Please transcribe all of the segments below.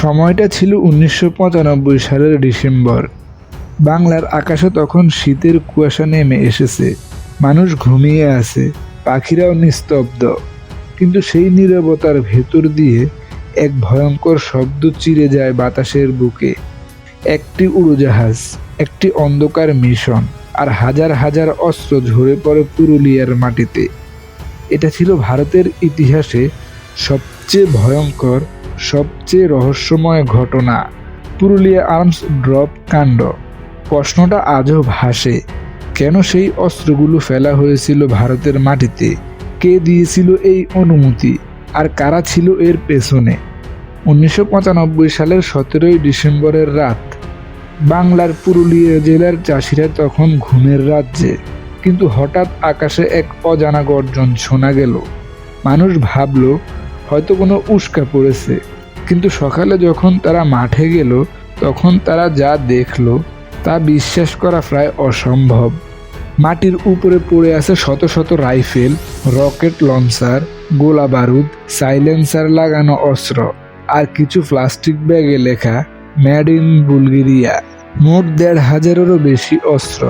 সময়টা ছিল উনিশশো পঁচানব্বই সালের ডিসেম্বর। বাংলার আকাশে তখন শীতের কুয়াশা নেমে এসেছে। মানুষ ঘুমিয়ে আছে, পাখিরাও নিস্তব্ধ। কিন্তু সেই নীরবতার ভেতর দিয়ে এক ভয়ঙ্কর শব্দ চিরে যায় বাতাসের বুকে। একটি উড়োজাহাজ, একটি অন্ধকার মিশন আর হাজার হাজার অস্ত্র ঝরে পড়ে পুরুলিয়ার মাটিতে। এটা ছিল ভারতের ইতিহাসে সবচেয়ে ভয়ঙ্কর সবচেয়ে রহস্যময় ঘটনা, পুরুলিয়া আর্মস ড্রপ কাণ্ড। প্রশ্নটা আজও ভাসে। কেন সেই অস্ত্রগুলো ফেলা হয়েছিল ভারতের মাটিতে? কে দিয়েছিল এই অনুমতি? আর কারা ছিল এর পেছনে? উনিশশো পঁচানব্বই সালের সতেরোই ডিসেম্বরের রাত, বাংলার পুরুলিয়া জেলার চাষিরা তখন ঘুমের রাজ্যে। কিন্তু হঠাৎ আকাশে এক অজানা গর্জন শোনা গেল। মানুষ ভাবল হয়তো কোনো উস্কা পড়েছে। কিন্তু সকালে যখন তারা মাঠে গেল, তখন তারা যা দেখল, তা বিশ্বাস করা প্রায় অসম্ভব। মাটির উপরে পড়ে আছে শত শত রাইফেল, রকেট লঞ্চার, গোলা বারুদ, সাইলেন্সার লাগানো অস্ত্র, আর কিছু প্লাস্টিক ব্যাগে লেখা ম্যাড ইন বুলগেরিয়া মোট দেড় হাজারেরও বেশি অস্ত্র,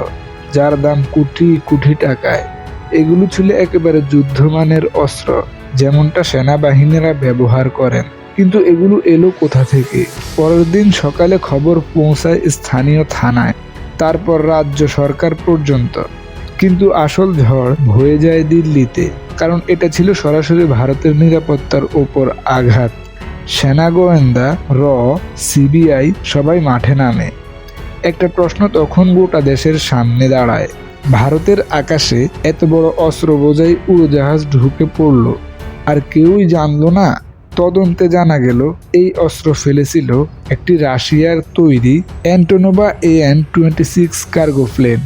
যার দাম কোটি কোটি টাকায়। এগুলো ছিল একেবারে যুদ্ধমানের অস্ত্র। যেমনটা সেনাবাহিনীরা ব্যবহার করেন। কিন্তু এগুলো এলো কোথা থেকে? পরের দিন সকালে খবর পৌঁছায় স্থানীয় থানায়, তারপর রাজ্য সরকার পর্যন্ত। কিন্তু আসল ঝড় হয়ে যায় দিল্লিতে, কারণ এটা ছিল সরাসরি ভারতের নিরাপত্তার ওপর আঘাত। সেনা গোয়েন্দা র, সিবিআই সবাই মাঠে নামে। একটা প্রশ্ন তখন গোটা দেশের সামনে দাঁড়ায়। ভারতের আকাশে এত বড় অস্ত্র বোঝাই উড়োজাহাজ ঢুকে পড়ল। আর কেউই জানলো না। তদন্তে জানা গেল, এই অস্ত্র ফেলেছিল একটি রাশিয়ার তৈরি অ্যান্টোনোভা AN twenty six cargo plane.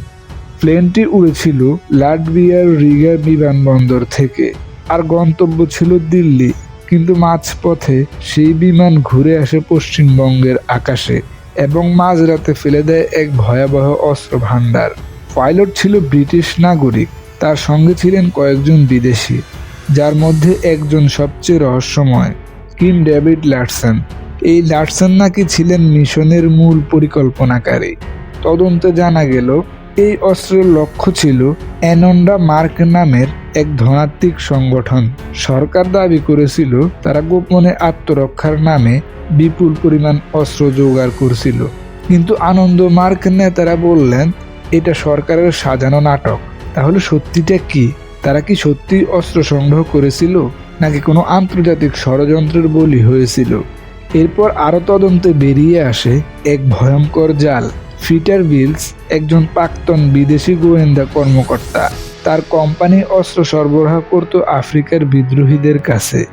প্লেনটি উড়েছিল লাটভিয়ার রিগা বিমানবন্দর থেকে। আর গন্তব্য ছিল দিল্লি, কিন্তু মাঝপথে সেই বিমান ঘুরে আসে পশ্চিমবঙ্গের আকাশে এবং মাঝরাতে ফেলে দেয় এক ভয়াবহ অস্ত্র ভাণ্ডার। পাইলট ছিল ব্রিটিশ নাগরিক, তার সঙ্গে ছিলেন কয়েকজন বিদেশি। যার মধ্যে একজন সবচেয়ে রহস্যময়, কিম ডেভিড ল্যাটসন। এই ল্যাটসন নাকি ছিলেন মিশনের মূল পরিকল্পনাকারী। তদন্তে জানা গেল, এই অস্ত্রের লক্ষ্য ছিল অ্যানন্ডা মার্ক নামের এক ধনাত্মিক সংগঠন। সরকার দাবি করেছিল, তারা গোপনে আত্মরক্ষার নামে বিপুল পরিমাণ অস্ত্র জোগাড় করছিল। কিন্তু আনন্দ মার্ক নেতারা বললেন, এটা সরকারের সাজানো নাটক। তাহলে সত্যিটা কি? তারা কি সত্যি অস্ত্র সংগ্রহ করেছিল, নাকি কোনো আন্তর্জাতিক ষড়যন্ত্রের বলি হয়েছিল? এরপর আরও তদন্তে বেরিয়ে আসে এক ভয়ঙ্কর জাল, ফিটার বিলস একজন প্রাক্তন বিদেশি গোয়েন্দা কর্মকর্তা। তার কোম্পানি অস্ত্র সরবরাহ করত আফ্রিকার বিদ্রোহীদের কাছে।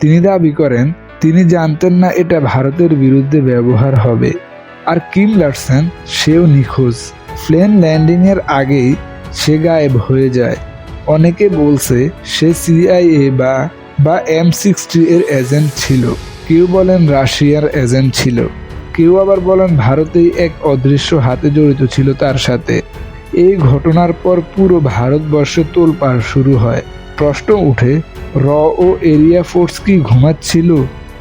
তিনি দাবি করেন, তিনি জানতেন না এটা ভারতের বিরুদ্ধে ব্যবহার হবে। আর কিম লার্সেন, সেও নিখোঁজ। প্লেন ল্যান্ডিংয়ের আগেই সে গায়েব হয়ে যায়। অনেকে বলছে সে সিআইএ বা বা এম সিক্সটি এর এজেন্ট ছিল। কেউ বলেন রাশিয়ার এজেন্ট ছিল। কেউ আবার বলেন ভারতেই এক অদৃশ্য হাতে জড়িত ছিল তার সাথে। এই ঘটনার পর পুরো ভারতবর্ষে তোলপাড় শুরু হয়। প্রশ্ন উঠে, র ও এরিয়া ফোর্স কি ঘুমাচ্ছিল?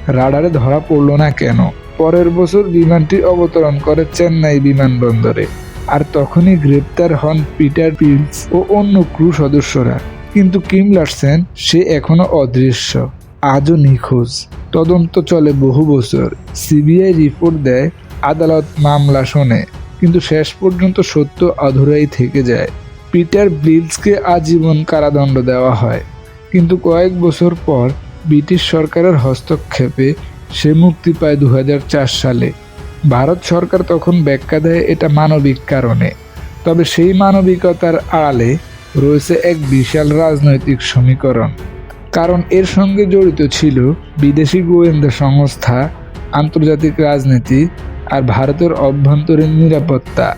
রাডারে ধরা পড়ল না কেন? পরের বছর বিমানটি অবতরণ করে চেন্নাই বিমানবন্দরে। আর তখনই গ্রেপ্তার হন পিটার পিলস ও অন্য ক্রু সদস্যরা। কিন্তু কিম লার্সেন, সে এখনও অদৃশ্য, আজও নিখোঁজ। তদন্ত চলে বহু বছর। সিবিআই রিপোর্ট দেয়, আদালত মামলা শোনে, কিন্তু শেষ পর্যন্ত সত্য অধরাই থেকে যায়। পিটার ব্লিলসকে আজীবন কারাদণ্ড দেওয়া হয়। কিন্তু কয়েক বছর পর ব্রিটিশ সরকারের হস্তক্ষেপে সে মুক্তি পায় দু হাজার চার সালে। ভারত সরকার তখন ব্যাখ্যা দেয় এটা মানবিক কারণে। তবে সেই মানবিকতার আড়ালে রয়েছে এক বিশাল রাজনৈতিক সমীকরণ। কারণ এর সঙ্গে জড়িত ছিল বিদেশি গোয়েন্দা সংস্থা, আন্তর্জাতিক রাজনীতি আর ভারতের অভ্যন্তরীণ নিরাপত্তা।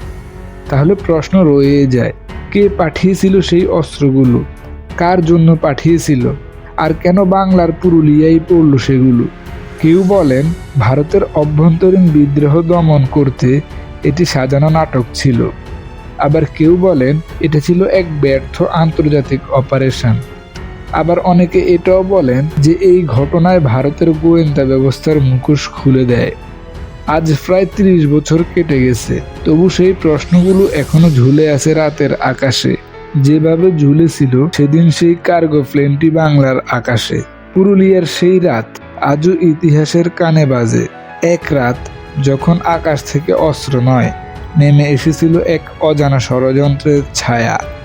তাহলে প্রশ্ন রয়ে যায়, কে পাঠিয়েছিল সেই অস্ত্রগুলো? কার জন্য পাঠিয়েছিল? আর কেন বাংলার পুরুলিয়ায় পড়ল সেগুলো? কেউ বলেন, ভারতের অভ্যন্তরীণ বিদ্রোহ দমন করতে এটি সাজানো নাটক ছিল। আবার কেউ বলেন, এটা ছিল এক ব্যর্থ আন্তর্জাতিক অপারেশন। আবার অনেকে এটাও বলেন যে এই ঘটনায় ভারতের গোয়েন্দা ব্যবস্থার মুখোশ খুলে দেয়। আজ প্রায় ত্রিশ বছর কেটে গেছে। তবু সেই প্রশ্নগুলো এখনও ঝুলে আছে রাতের আকাশে। যেভাবে ঝুলেছিল, সেদিন সেই কার্গো প্লেনটি বাংলার আকাশে। পুরুলিয়ার সেই রাত আজও ইতিহাসের কানে বাজে। এক রাত যখন আকাশ থেকে অস্ত্র নয়, নেমে এসেছিল এক অজানা ষড়যন্ত্রের ছায়া।